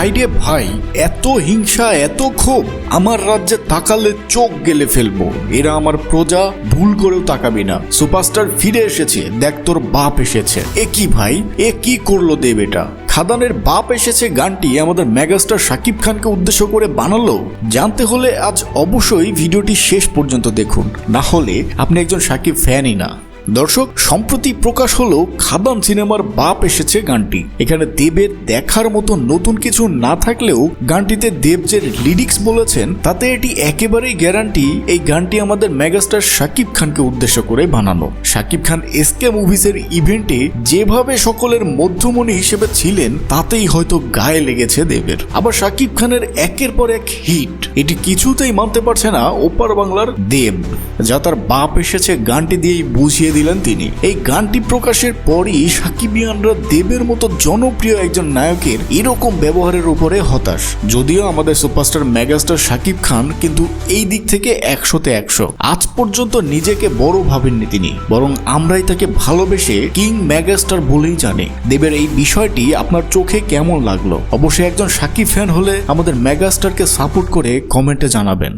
ভাই রে ভাই, এত হিংসা, এত ক্ষোভ, আমার রাজ্যে তাকালে চোখ গেলে ফেলব। এরা আমার প্রজা, ভুল করেও তাকাবি না। সুপারস্টার ফিরে এসেছে, দেখ তোর বাপ এসেছে। এ কি ভাই? এ কি করল দেব এটা? খাদানের বাপ এসেছে গানটি আমাদের মেগাস্টার শাকিব খানকে উদ্দেশ্য করে বানালো। জানতে হলে আজ অবশ্যই ভিডিওটি শেষ পর্যন্ত দেখুন। না হলে আপনি একজন শাকিব ফ্যানই না। দর্শক, সম্প্রতি প্রকাশ হলো খাদান সিনেমার বাপ এসেছে গানটি। এখানে দেবের দেখার মতো নতুন কিছু না থাকলেও গানটিতে দেব যে লিরিক্স বলেছেন, তাতে এটি একেবারেই গ্যারান্টি এই গানটি আমাদের মেগাস্টার শাকিব খানকে উদ্দেশ্য করে বানানো। শাকিব খান এসকে মুভিজের ইভেন্টে যেভাবে সকলের মধ্যমণি হিসেবে ছিলেন, তাতেই হয়তো গায়ে লেগেছে দেবের। আবার শাকিব খানের একের পর এক হিট এটি কিছুতেই মানতে পারছে না ওপার বাংলার দেব, যা তার বাপ এসেছে গানটি দিয়েই বুঝিয়ে দিলেন তিনি। এই গানটি প্রকাশের পরই সাকিব সাকিবিয়ানরা দেবের মতো জনপ্রিয় একজন নায়কের এরকম ব্যবহারের উপরে হতাশ। যদিও আমাদের সুপারস্টার মেগাস্টার শাকিব খান কিন্তু এই দিক থেকে একশোতে একশো। আজ পর্যন্ত নিজেকে বড় ভাবেননি তিনি, বরং আমরাই তাকে ভালোবেসে কিং মেগাস্টার বলেই জানি। দেবের এই বিষয়টি আপনার চোখে কেমন লাগল? অবশ্যই একজন সাকিব ফ্যান হলে আমাদের মেগাস্টারকে সাপোর্ট করে কমেন্টে জানাবেন।